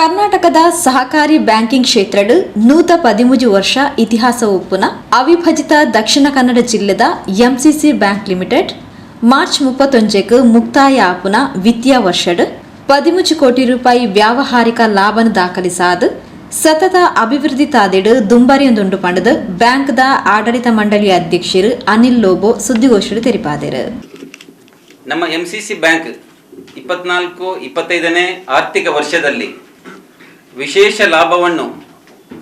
ಕರ್ನಾಟಕದ ಸಹಕಾರಿ ಬ್ಯಾಂಕಿಂಗ್ ಕ್ಷೇತ್ರಡು ನೂತ ಪದಿಮೂಜು ವರ್ಷ ಇತಿಹಾಸ ಒಪ್ಪುನ ಅವಿಭಜಿತ ದಕ್ಷಿಣ ಕನ್ನಡ ಜಿಲ್ಲೆದ ಎಂಸಿಸಿ ಬ್ಯಾಂಕ್ ಲಿಮಿಟೆಡ್ ಮಾರ್ಚ್ ಮುಪ್ಪತ್ತೊಂಜೆಕ್ ಮುಕ್ತಾಯ ಆಪುನ ವಿತ್ತೀಯ ವರ್ಷಡ್ ಪದಿಮೂಜು ಕೋಟಿ ರೂಪಾಯಿ ವ್ಯಾವಹಾರಿಕ ಲಾಭನ ದಾಖಲಿಸಾದು ಸತತ ಅಭಿವೃದ್ಧಿ ತಾದಿಡು ದುಂಬರಿಯೊಂದುಂಡು ಬ್ಯಾಂಕ್ ಬ್ಯಾಂಕ್ದ ಆಡಳಿತ ಮಂಡಳಿ ಅಧ್ಯಕ್ಷರು ಅನಿಲ್ ಲೋಬೋ ಸುದ್ದಿಗೋಷ್ಠಿ ತೆರಿಪಾದರು. ನಮ್ಮ ಎಂ ಸಿ ಸಿ ಬ್ಯಾಂಕ್ ಇಪ್ಪತ್ನಾಲ್ಕು, ಇಪ್ಪತ್ತೈದನೇ ಆರ್ಥಿಕ ವರ್ಷದಲ್ಲಿ ವಿಶೇಷ ಲಾಭವನ್ನು,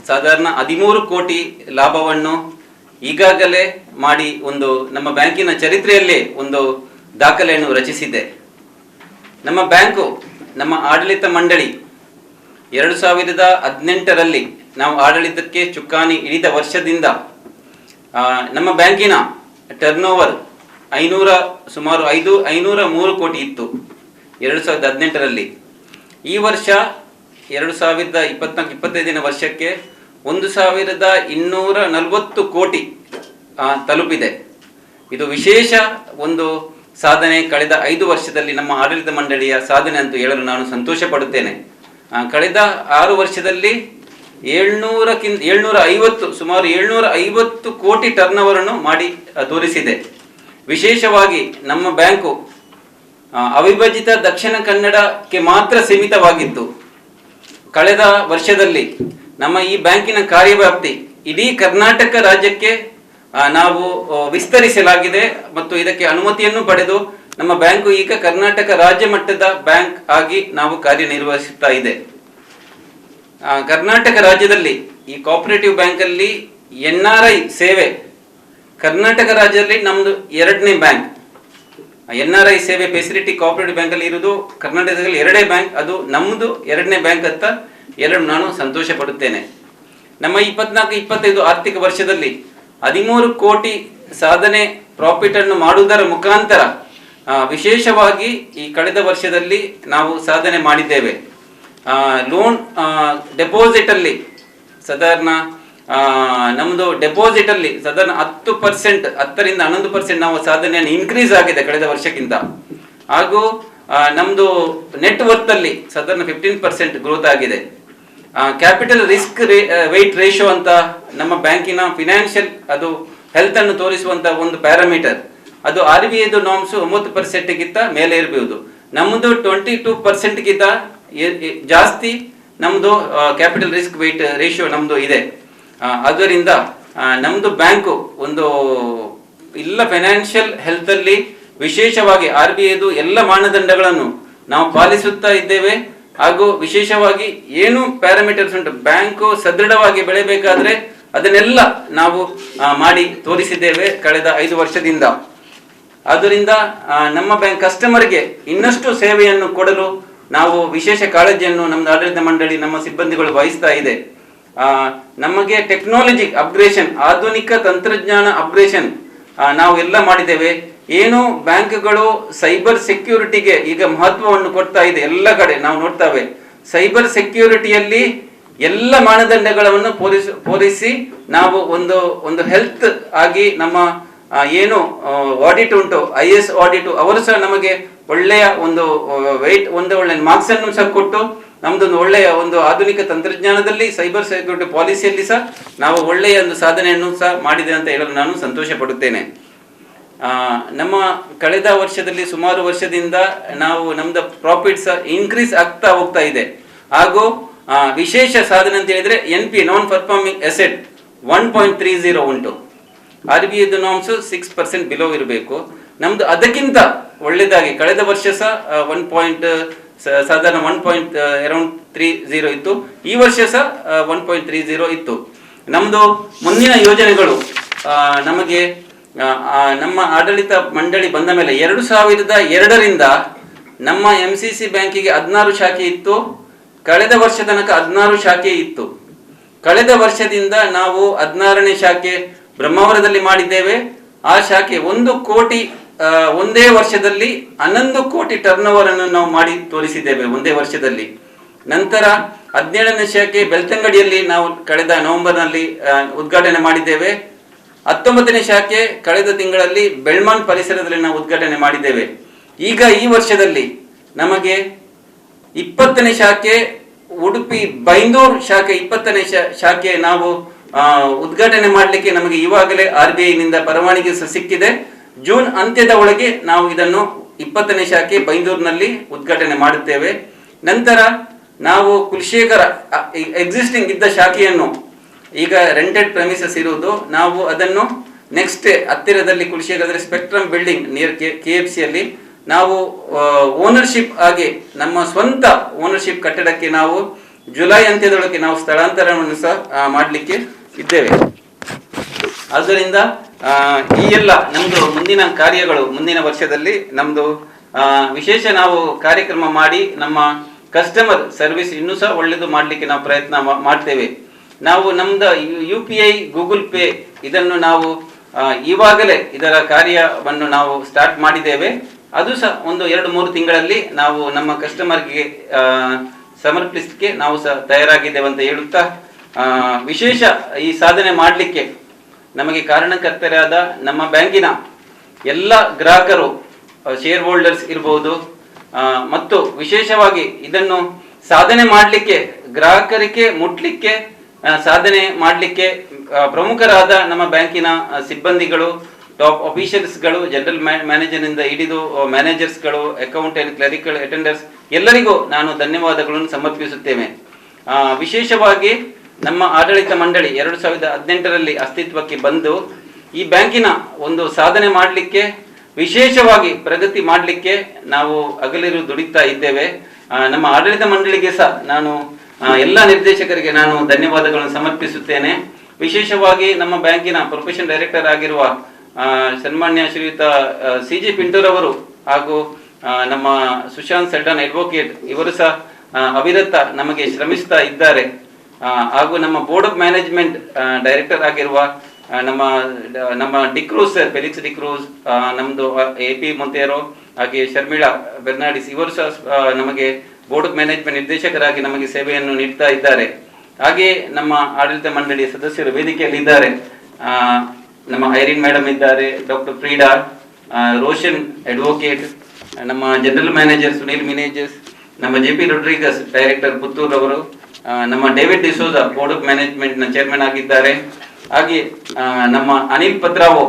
ಸಾಧಾರಣ ಹದಿಮೂರು ಕೋಟಿ ಲಾಭವನ್ನು ಈಗಾಗಲೇ ಮಾಡಿ ಒಂದು ನಮ್ಮ ಬ್ಯಾಂಕಿನ ಚರಿತ್ರೆಯಲ್ಲೇ ಒಂದು ದಾಖಲೆಯನ್ನು ರಚಿಸಿದೆ ನಮ್ಮ ಬ್ಯಾಂಕು, ನಮ್ಮ ಆಡಳಿತ ಮಂಡಳಿ ಎರಡು ಸಾವಿರದ ಹದಿನೆಂಟರಲ್ಲಿ ನಾವು ಆಡಳಿತಕ್ಕೆ ಚುಕ್ಕಾಣಿ ಹಿಡಿದ ವರ್ಷದಿಂದ ನಮ್ಮ ಬ್ಯಾಂಕಿನ ಟರ್ನ್ ಓವರ್ ಐನೂರ ಸುಮಾರು ಐದು, ಐನೂರ ಮೂರು ಕೋಟಿ ಇತ್ತು ಎರಡು ಸಾವಿರದ ಹದಿನೆಂಟರಲ್ಲಿ. ಈ ವರ್ಷ ಎರಡು ಸಾವಿರದ ಇಪ್ಪತ್ನಾಲ್ಕು, ಇಪ್ಪತ್ತೈದಿನ ವರ್ಷಕ್ಕೆ ಒಂದು ಸಾವಿರದ ಇನ್ನೂರ ನಲವತ್ತು ಕೋಟಿ ತಲುಪಿದೆ. ಇದು ವಿಶೇಷ ಒಂದು ಸಾಧನೆ. ಕಳೆದ ಐದು ವರ್ಷದಲ್ಲಿ ನಮ್ಮ ಆಡಳಿತ ಮಂಡಳಿಯ ಸಾಧನೆ ಅಂತ ಹೇಳಲು ನಾನು ಸಂತೋಷ ಪಡುತ್ತೇನೆ ಕಳೆದ ಆರು ವರ್ಷದಲ್ಲಿ ಏಳ್ನೂರಕ್ಕಿಂತ ಏಳ್ನೂರ ಐವತ್ತು, ಸುಮಾರು ಏಳ್ನೂರ ಐವತ್ತು ಕೋಟಿ ಟರ್ನ್ ಮಾಡಿ ತೋರಿಸಿದೆ. ವಿಶೇಷವಾಗಿ ನಮ್ಮ ಬ್ಯಾಂಕು ಅವಿಭಜಿತ ದಕ್ಷಿಣ ಕನ್ನಡಕ್ಕೆ ಮಾತ್ರ ಸೀಮಿತವಾಗಿತ್ತು. ಕಳೆದ ವರ್ಷದಲ್ಲಿ ನಮ್ಮ ಈ ಬ್ಯಾಂಕಿನ ಕಾರ್ಯವ್ಯಾಪ್ತಿ ಇಡೀ ಕರ್ನಾಟಕ ರಾಜ್ಯಕ್ಕೆ ನಾವು ವಿಸ್ತರಿಸಲಾಗಿದೆ ಮತ್ತು ಇದಕ್ಕೆ ಅನುಮತಿಯನ್ನು ಪಡೆದು ನಮ್ಮ ಬ್ಯಾಂಕು ಈಗ ಕರ್ನಾಟಕ ರಾಜ್ಯ ಮಟ್ಟದ ಬ್ಯಾಂಕ್ ಆಗಿ ನಾವು ಕಾರ್ಯನಿರ್ವಹಿಸುತ್ತಾ ಇದೆ. ಕರ್ನಾಟಕ ರಾಜ್ಯದಲ್ಲಿ ಈ ಕೋಆಪರೇಟಿವ್ ಬ್ಯಾಂಕಲ್ಲಿ ಎನ್ ಆರ್ ಐ ಸೇವೆ, ಕರ್ನಾಟಕ ರಾಜ್ಯದಲ್ಲಿ ನಮ್ಮದು ಎರಡನೇ ಬ್ಯಾಂಕ್. ಎನ್ ಆರ್ ಐ ಸೇವೆ ಫೆಸಿಲಿಟಿ ಕೋಆಪರೇಟಿವ್ ಬ್ಯಾಂಕಲ್ಲಿ ಇರುವುದು, ಕರ್ನಾಟಕದಲ್ಲಿ ಎರಡೇ ಬ್ಯಾಂಕ್ ಅದು ನಮ್ಮದು ಎರಡನೇ ಬ್ಯಾಂಕ್ ಅಂತ ಎರಡು ನಾನು ಸಂತೋಷ ಪಡುತ್ತೇನೆ ನಮ್ಮ ಇಪ್ಪತ್ನಾಲ್ಕು, ಇಪ್ಪತ್ತೈದು ಆರ್ಥಿಕ ವರ್ಷದಲ್ಲಿ ಹದಿಮೂರು ಕೋಟಿ ಸಾಧನೆ ಪ್ರಾಫಿಟ್ ಅನ್ನು ಮಾಡುವುದರ ಮುಖಾಂತರ ವಿಶೇಷವಾಗಿ ಈ ಕಳೆದ ವರ್ಷದಲ್ಲಿ ನಾವು ಸಾಧನೆ ಮಾಡಿದ್ದೇವೆ. ಲೋನ್ ಡೆಪಾಸಿಟ್ ಅಲ್ಲಿ, ಸಾಧಾರಣ ಆ, ನಮ್ದು ಡೆಪಾಸಿಟ್ ಅಲ್ಲಿ ಸಾಧಾರಣ ಹತ್ತು ಪರ್ಸೆಂಟ್ ಹತ್ತರಿಂದ ಹನ್ನೊಂದು ಪರ್ಸೆಂಟ್ ನಾವು ಸಾಧನೆಯನ್ನು ಇನ್ಕ್ರೀಸ್ ಆಗಿದೆ ಕಳೆದ ವರ್ಷಕ್ಕಿಂತ. ಹಾಗೂ ನಮ್ಮದು ನೆಟ್ ವರ್ತ್ ಅಲ್ಲಿ ಸಾಧಾರಣ ಫಿಫ್ಟೀನ್ ಪರ್ಸೆಂಟ್ ಗ್ರೋತ್ ಆಗಿದೆ. ಕ್ಯಾಪಿಟಲ್ ರಿಸ್ಕ್ ವೆಯ್ಟ್ ರೇಷೋ ಅಂತ ನಮ್ಮ ಬ್ಯಾಂಕಿನ ಫಿನಾನ್ಷಿಯಲ್ ಅದು ಹೆಲ್ತ್ ಅನ್ನು ತೋರಿಸುವಂತ ಒಂದು ಪ್ಯಾರಾಮೀಟರ್ ಅದು ಆರ್ ಬಿ ಐದು ನಾಮ್ಸ್ ಒಂಬತ್ತು ಪರ್ಸೆಂಟ್ಗಿಂತ ಮೇಲೆ ಇರಬಹುದು ನಮ್ಮದು ಟ್ವೆಂಟಿ ಟೂ ಪರ್ಸೆಂಟ್ಗಿಂತ ಜಾಸ್ತಿ ನಮ್ಮದು ಕ್ಯಾಪಿಟಲ್ ರಿಸ್ಕ್ ವೆಯ್ಟ್ ರೇಷಿಯೋ ನಮ್ಮದು ಇದೆ. ಆ, ನಮ್ಮದು ಬ್ಯಾಂಕು ಒಂದು ಇಲ್ಲ ಫೈನಾನ್ಷಿಯಲ್ ಹೆಲ್ತ್ ಅಲ್ಲಿ ವಿಶೇಷವಾಗಿ ಆರ್ ಬಿ ಐದು ಎಲ್ಲ ಮಾನದಂಡಗಳನ್ನು ನಾವು ಪಾಲಿಸುತ್ತಾ ಇದ್ದೇವೆ. ಹಾಗೂ ವಿಶೇಷವಾಗಿ ಏನು ಪ್ಯಾರಾಮೀಟರ್ಸ್ ಉಂಟು ಬ್ಯಾಂಕು ಸದೃಢವಾಗಿ ಬೆಳೆಯಬೇಕಾದ್ರೆ ಅದನ್ನೆಲ್ಲ ನಾವು ಮಾಡಿ ತೋರಿಸಿದ್ದೇವೆ ಕಳೆದ ಐದು ವರ್ಷದಿಂದ. ಆದ್ದರಿಂದ ನಮ್ಮ ಬ್ಯಾಂಕ್ ಕಸ್ಟಮರ್ಗೆ ಇನ್ನಷ್ಟು ಸೇವೆಯನ್ನು ಕೊಡಲು ನಾವು ವಿಶೇಷ ಕಾಳಜಿಯನ್ನು ನಮ್ಮ ಆಡಳಿತ ಮಂಡಳಿ ನಮ್ಮ ಸಿಬ್ಬಂದಿಗಳು ವಹಿಸ್ತಾ ಇದೆ. ನಮಗೆ ಟೆಕ್ನಾಲಜಿ ಅಪ್ಗ್ರೇಷನ್ ಆಧುನಿಕ ತಂತ್ರಜ್ಞಾನ ಅಪ್ಗ್ರೇಷನ್ ನಾವು ಎಲ್ಲ ಮಾಡಿದ್ದೇವೆ. ಏನು ಬ್ಯಾಂಕ್ಗಳು ಸೈಬರ್ ಸೆಕ್ಯೂರಿಟಿಗೆ ಈಗ ಮಹತ್ವವನ್ನು ಕೊಡ್ತಾ ಇದೆ ಎಲ್ಲ ಕಡೆ ನಾವು ನೋಡ್ತೇವೆ. ಸೈಬರ್ ಸೆಕ್ಯೂರಿಟಿಯಲ್ಲಿ ಎಲ್ಲ ಮಾನದಂಡಗಳನ್ನು ಪೂರೈಸಿ ಪೂರೈಸಿ ನಾವು ಒಂದು ಒಂದು ಹೆಲ್ತ್ ಆಗಿ ನಮ್ಮ ಏನು ಆಡಿಟ್ ಉಂಟು ಐ ಎಸ್ ಆಡಿಟ್ ಅವರು ಸಹ ನಮಗೆ ಒಳ್ಳೆಯ ಒಂದು ವೆಯ್ಟ್ ಒಂದು ಒಳ್ಳೆ ಮಾರ್ಕ್ಸ್ ಅನ್ನು ಸಹ ಕೊಟ್ಟು ನಮ್ದೊಂದು ಒಳ್ಳೆಯ ಒಂದು ಆಧುನಿಕ ತಂತ್ರಜ್ಞಾನದಲ್ಲಿ ಸೈಬರ್ ಸೆಕ್ಯೂರಿಟಿ ಪಾಲಿಸಿಯಲ್ಲಿ ಸಹ ನಾವು ಒಳ್ಳೆಯ ಒಂದು ಸಾಧನೆಯನ್ನು ಸಹ ಮಾಡಿದೆ ಅಂತ ಹೇಳಲು ನಾನು ಸಂತೋಷ ಪಡುತ್ತೇನೆ ನಮ್ಮ ಕಳೆದ ವರ್ಷದಲ್ಲಿ ಸುಮಾರು ವರ್ಷದಿಂದ ನಾವು ನಮ್ದು ಪ್ರಾಫಿಟ್ ಸಹ ಇನ್ಕ್ರೀಸ್ ಆಗ್ತಾ ಹೋಗ್ತಾ ಇದೆ. ಹಾಗೂ ವಿಶೇಷ ಸಾಧನೆ ಅಂತ ಹೇಳಿದ್ರೆ N P non performing asset one point three zero ಉಂಟು. ಆರ್ ಬಿ ಐದು ನಾಮ್ಸ್ ಸಿಕ್ಸ್ ಪರ್ಸೆಂಟ್ ಬಿಲೋ ಇರಬೇಕು. ನಮ್ದು ಅದಕ್ಕಿಂತ ಒಳ್ಳೆಯದಾಗಿ ಕಳೆದ ವರ್ಷ ಸಹ ಒನ್ ಪಾಯಿಂಟ್ ಸಾಧಾರಣ one point around three zero ಇತ್ತು. ಈ ವರ್ಷ ಸಹ ಒನ್ ಪಾಯಿಂಟ್ ತ್ರೀ ಜೀರೋ ಇತ್ತು. ನಮ್ದು ಮುಂದಿನ ಯೋಜನೆಗಳು ನಮಗೆ ನಮ್ಮ ಆಡಳಿತ ಮಂಡಳಿ ಬಂದ ಮೇಲೆ ಎರಡು ಸಾವಿರದ ಎರಡರಿಂದ ನಮ್ಮ ಎಂ ಸಿ ಸಿ ಬ್ಯಾಂಕಿಗೆ ಹದಿನಾರು ಶಾಖೆ ಇತ್ತು. ಕಳೆದ ವರ್ಷ ತನಕ ಹದಿನಾರು ಶಾಖೆ ಇತ್ತು. ಕಳೆದ ವರ್ಷದಿಂದ ನಾವು ಹದಿನಾರನೇ ಶಾಖೆ ಬ್ರಹ್ಮಾವರದಲ್ಲಿ ಮಾಡಿದ್ದೇವೆ. ಆ ಶಾಖೆ ಒಂದು ಕೋಟಿ ಒಂದೇ ವರ್ಷದಲ್ಲಿ ಹನ್ನೊಂದು ಕೋಟಿ ಟರ್ನ್ ಓವರ್ ಅನ್ನು ನಾವು ಮಾಡಿ ತೋರಿಸಿದ್ದೇವೆ ಒಂದೇ ವರ್ಷದಲ್ಲಿ. ನಂತರ ಹದಿನೇಳನೇ ಶಾಖೆ ಬೆಳ್ತಂಗಡಿಯಲ್ಲಿ ನಾವು ಕಳೆದ ನವೆಂಬರ್ನಲ್ಲಿ ಉದ್ಘಾಟನೆ ಮಾಡಿದ್ದೇವೆ. ಹತ್ತೊಂಬತ್ತನೇ ಶಾಖೆ ಕಳೆದ ತಿಂಗಳಲ್ಲಿ ಬೆಳ್ಮಾನ್ ಪರಿಸರದಲ್ಲಿ ನಾವು ಉದ್ಘಾಟನೆ ಮಾಡಿದ್ದೇವೆ. ಈಗ ಈ ವರ್ಷದಲ್ಲಿ ನಮಗೆ ಇಪ್ಪತ್ತನೇ ಶಾಖೆ, ಉಡುಪಿ ಬೈಂದೂರ್ ಶಾಖೆ ಇಪ್ಪತ್ತನೇ ಶಾಖೆ ನಾವು ಉದ್ಘಾಟನೆ ಮಾಡಲಿಕ್ಕೆ ನಮಗೆ ಇವಾಗಲೇ ಆರ್ ಬಿ ಐನಿಂದ ಪರವಾನಗಿ ಸಿಕ್ಕಿದೆ. ಜೂನ್ ಅಂತ್ಯದ ಒಳಗೆ ನಾವು ಇದನ್ನು ಇಪ್ಪತ್ತನೇ ಶಾಖೆ ಬೈಂದೂರಿನಲ್ಲಿ ಉದ್ಘಾಟನೆ ಮಾಡುತ್ತೇವೆ. ನಂತರ ನಾವು ಕುಲಶೇಖರ ಎಕ್ಸಿಸ್ಟಿಂಗ್ ಇದ್ದ ಶಾಖೆಯನ್ನು ಈಗ ರೆಂಟೆಡ್ ಪ್ರಮಿಸಸ್ ಇರುವುದು. ನಾವು ಅದನ್ನು ನೆಕ್ಸ್ಟ್ ಹತ್ತಿರದಲ್ಲಿ Kulashekara spectrum building near K F ಸಿಯಲ್ಲಿ ನಾವು ಓನರ್ಶಿಪ್ ಆಗಿ ನಮ್ಮ ಸ್ವಂತ ಓನರ್ಶಿಪ್ ಕಟ್ಟಡಕ್ಕೆ ನಾವು ಜುಲೈ ಅಂತ್ಯದೊಳಗೆ ನಾವು ಸ್ಥಳಾಂತರವನ್ನು ಸಹ ಮಾಡಲಿಕ್ಕೆ ಇದ್ದೇವೆ. ಆದ್ದರಿಂದ ಈ ಎಲ್ಲ ನಮ್ದು ಮುಂದಿನ ಕಾರ್ಯಗಳು, ಮುಂದಿನ ವರ್ಷದಲ್ಲಿ ನಮ್ದು ವಿಶೇಷ ನಾವು ಕಾರ್ಯಕ್ರಮ ಮಾಡಿ ನಮ್ಮ ಕಸ್ಟಮರ್ ಸರ್ವಿಸ್ ಇನ್ನೂ ಸಹ ಒಳ್ಳೆಯದು ಮಾಡಲಿಕ್ಕೆ ನಾವು ಪ್ರಯತ್ನ ಮಾಡ್ತೇವೆ. ನಾವು ನಮ್ದು U P I Google pay ಇದನ್ನು ನಾವು ಈವಾಗಲೇ ಇದರ ಕಾರ್ಯವನ್ನು ನಾವು ಸ್ಟಾರ್ಟ್ ಮಾಡಿದ್ದೇವೆ. ಅದು ಸಹ ಒಂದು ಎರಡು ಮೂರು ತಿಂಗಳಲ್ಲಿ ನಾವು ನಮ್ಮ ಕಸ್ಟಮರ್ಗೆ ಸಮರ್ಪಿಸಲಿಕ್ಕೆ ನಾವು ಸಹ ತಯಾರಾಗಿದ್ದೇವೆ ಅಂತ ಹೇಳುತ್ತಾ ವಿಶೇಷ ಈ ಸಾಧನೆ ಮಾಡಲಿಕ್ಕೆ ನಮಗೆ ಕಾರಣಕರ್ತರಾದ ನಮ್ಮ ಬ್ಯಾಂಕಿನ ಎಲ್ಲ ಗ್ರಾಹಕರು ಶೇರ್ ಹೋಲ್ಡರ್ಸ್ ಇರಬಹುದು ಮತ್ತು ವಿಶೇಷವಾಗಿ ಇದನ್ನು ಸಾಧನೆ ಮಾಡಲಿಕ್ಕೆ, ಗ್ರಾಹಕರಿಗೆ ಮುಟ್ಲಿಕ್ಕೆ ಸಾಧನೆ ಮಾಡಲಿಕ್ಕೆ ಪ್ರಮುಖರಾದ ನಮ್ಮ ಬ್ಯಾಂಕಿನ ಸಿಬ್ಬಂದಿಗಳು ಟಾಪ್ ಅಫಿಷಿಯಲ್ಸ್ಗಳು ಜನರಲ್ ಮ್ಯಾನೇಜರ್ನಿಂದ ಹಿಡಿದು ಮ್ಯಾನೇಜರ್ಸ್ಗಳು ಅಕೌಂಟೆಂಟ್ ಕ್ಲರಿಕಲ್ ಅಟೆಂಡರ್ಸ್ ಎಲ್ಲರಿಗೂ ನಾನು ಧನ್ಯವಾದಗಳನ್ನು ಸಮರ್ಪಿಸುತ್ತೇನೆ. ವಿಶೇಷವಾಗಿ ನಮ್ಮ ಆಡಳಿತ ಮಂಡಳಿ ಎರಡು ಸಾವಿರದ ಹದಿನೆಂಟರಲ್ಲಿ ಅಸ್ತಿತ್ವಕ್ಕೆ ಬಂದು ಈ ಬ್ಯಾಂಕಿನ ಒಂದು ಸಾಧನೆ ಮಾಡಲಿಕ್ಕೆ, ವಿಶೇಷವಾಗಿ ಪ್ರಗತಿ ಮಾಡಲಿಕ್ಕೆ ನಾವು ಅಗಲಿರು ದುಡಿತಾ ಇದ್ದೇವೆ. ನಮ್ಮ ಆಡಳಿತ ಮಂಡಳಿಗೆ ಸಹ ನಾನು ಎಲ್ಲ ನಿರ್ದೇಶಕರಿಗೆ ನಾನು ಧನ್ಯವಾದಗಳನ್ನು ಸಮರ್ಪಿಸುತ್ತೇನೆ. ವಿಶೇಷವಾಗಿ ನಮ್ಮ ಬ್ಯಾಂಕಿನ ಪ್ರೊಫೆಷನ್ ಡೈರೆಕ್ಟರ್ ಆಗಿರುವ ಸನ್ಮಾನ್ಯ ಶ್ರೀಯುತ ಸಿ ಜಿ ಪಿಂಟೂರವರು ಹಾಗೂ ನಮ್ಮ ಸುಶಾಂತ್ ಸೆಡ್ಡನ್ ಅಡ್ವೊಕೇಟ್ ಇವರು ಸಹ ಅವಿರತ ನಮಗೆ ಶ್ರಮಿಸ್ತಾ ಇದ್ದಾರೆ. ಹಾಗೂ ನಮ್ಮ ಬೋರ್ಡ್ ಆಫ್ ಮ್ಯಾನೇಜ್ಮೆಂಟ್ ಡೈರೆಕ್ಟರ್ ಆಗಿರುವ ನಮ್ಮ ನಮ್ಮ ಡಿಕ್ರೂಸ್ ಸರ್ ಫೆಲಿಕ್ಸ್ ಡಿಕ್ರೂಸ್ ನಮ್ಮದು ಎ ಪಿ ಮೊಂತೇರೋ ಹಾಗೆ ಶರ್ಮಿಳಾ ಬೆರ್ನಾಡಿಸ್, ಇವರು ಸಹ ನಮಗೆ ಬೋರ್ಡ್ ಆಫ್ ಮ್ಯಾನೇಜ್ಮೆಂಟ್ ನಿರ್ದೇಶಕರಾಗಿ ನಮಗೆ ಸೇವೆಯನ್ನು ನೀಡ್ತಾ ಇದ್ದಾರೆ. ಹಾಗೆ ನಮ್ಮ ಆಡಳಿತ ಮಂಡಳಿಯ ಸದಸ್ಯರು ವೇದಿಕೆಯಲ್ಲಿ ಇದ್ದಾರೆ ನಮ್ಮ ಐರಿನ್ ಮೇಡಮ್ ಇದ್ದಾರೆ ಡಾಕ್ಟರ್ ಫ್ರೀಡಾ ರೋಷನ್ ಅಡ್ವೊಕೇಟ್ ನಮ್ಮ ಜನರಲ್ ಮ್ಯಾನೇಜರ್ ಸುನೀಲ್ ಮಿನೇಜಸ್ ನಮ್ಮ J P Rodrigues director Puttur ಅವರು ನಮ್ಮ ಡೇವಿಡ್ ಡಿಸೋಜ ಬೋರ್ಡ್ ಆಫ್ ಮ್ಯಾನೇಜ್ಮೆಂಟ್ನ ಚೇರ್ಮನ್ ಆಗಿದ್ದಾರೆ. ಹಾಗೆ ನಮ್ಮ ಅನಿಲ್ ಪತ್ರಾವೋ,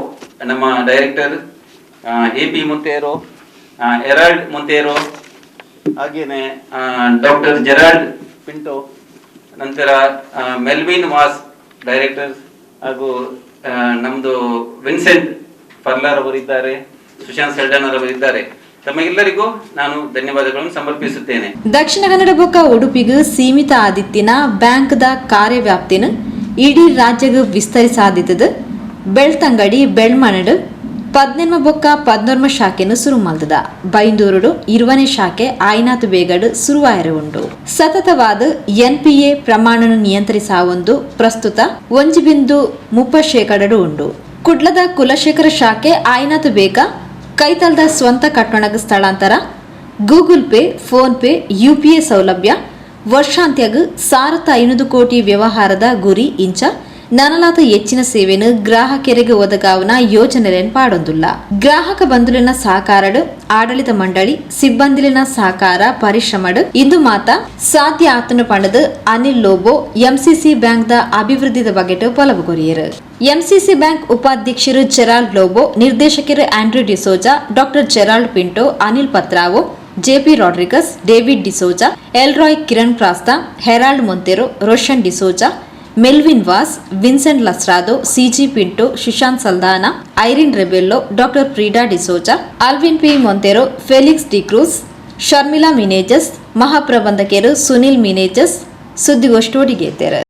ನಮ್ಮ director A P Monteiro Harold Monteiro ಹಾಗೇನೆ ಡಾಕ್ಟರ್ ಜೆರಾಲ್ಡ್ ಪಿಂಟೋ ನಂತರ ಮೆಲ್ವಿನ್ ವಾಸ್ ಡೈರೆಕ್ಟರ್ ಹಾಗೂ ನಮ್ಮದು ವಿನ್ಸೆಂಟ್ ಫರ್ಲಾರ್ ಅವರಿದ್ದಾರೆ, ಸುಶಾಂತ್ ಸೆಲ್ಡನ್ ಅವರಿದ್ದಾರೆ. ತಮಗೆಲ್ಲರಿಗೂ ನಾನು ಧನ್ಯವಾದಗಳನ್ನು ಸಮರ್ಪಿಸುತ್ತೇನೆ. ದಕ್ಷಿಣ ಕನ್ನಡ ಬೊಕ್ಕ ಉಡುಪಿಗೂ ಸೀಮಿತ ಆದಿತ್ತಿನ ಬ್ಯಾಂಕ್ದ ಕಾರ್ಯವ್ಯಾಪ್ತಿನ ಇಡೀ ರಾಜ್ಯಗೂ ವಿಸ್ತರಿಸಾದಿತ್ತದ ಬೆಳ್ತಂಗಡಿ, ಬೆಳ್ಮಣಡು ಪದ್ನೆನ್ಮ ಬೊಕ್ಕ ಪದ್ನೊರ್ಮ ಶಾಖೆನು ಶುರು ಮಾಡ್ತದ ಬೈಂದೂರುಡು, ಇರುವನೆ ಶಾಖೆ ಆಯ್ನಾಥ್ ಬೇಗಡ್ ಶುರುವಾಯರು ಉಂಡು. ಸತತವಾದ ಎ ಪ್ರಮಾಣನು ನಿಯಂತ್ರಿಸಾವೊಂದು ಪ್ರಸ್ತುತ ಒಂಜಿ ಬಿಂದು ಮುಪ್ಪ ಶೇಕಡಡು ಉಂಡು. ಕುಡ್ಲದ ಕುಲಶೇಖರ ಶಾಖೆ, ಆಯ್ನಾತು ಬೇಗ ಕೈತಲ್ದ ಸ್ವಂತ ಕಟ್ಟಣಗ ಸ್ಥಳಾಂತರ, Google pay, PhonePe UPI ಸೌಲಭ್ಯ, ವರ್ಷಾಂತ್ಯಗ ಸಾರತ ಐನೂರು ಕೋಟಿ ವ್ಯವಹಾರದ ಗುರಿ ಇಂಚ ನನಲಾದ ಹೆಚ್ಚಿನ ಸೇವೆನು ಗ್ರಾಹಕರಿಗೆ ಒದಗಾವನ ಯೋಜನೆಲೆನ್ ಪಾಡೊಂದುಲ್ಲ. ಗ್ರಾಹಕ ಬಂಧುಲಿನ ಸಹಕಾರಡು, ಆಡಳಿತ ಮಂಡಳಿ, ಸಿಬ್ಬಂದಿಲಿನ ಸಹಕಾರ, ಪರಿಶ್ರಮಡು, ಇಂದು ಮಾತ ಸಾಧ್ಯ ಆತನು ಪಣದು ಅನಿಲ್ ಲೋಬೋ, ಎಂಸಿಸಿ ಬ್ಯಾಂಕ್ದ ಅಭಿವೃದ್ಧಿದ ಬಗೆಟ್ ಪಲವು ಕೊರಿಯರು ಎಂಸಿಸಿ ಬ್ಯಾಂಕ್ ಉಪಾಧ್ಯಕ್ಷರು ಜೆರಾಲ್ಡ್ ಲೋಬೋ, ನಿರ್ದೇಶಕರು Andrew D'Souza, doctor Gerald Pinto, Anil Pathrao J P Rodrigues, David D'Souza, Elroy Kiran Prasta, Harold Monteiro, Roshan D'Souza Melwin Vas Vincent Lasrado C G Pinto Sushant Saldanha Irene Rebello doctor Frida D'Souza Alwin P Monteiro Felix D'Cruz Sharmila Menezes ಮಹಾಪ್ರಬಂಧಕರು Sunil Menezes ಸುದ್ದಿಗೋಷ್ಠಿ ಒಡಿಗೇತೆರು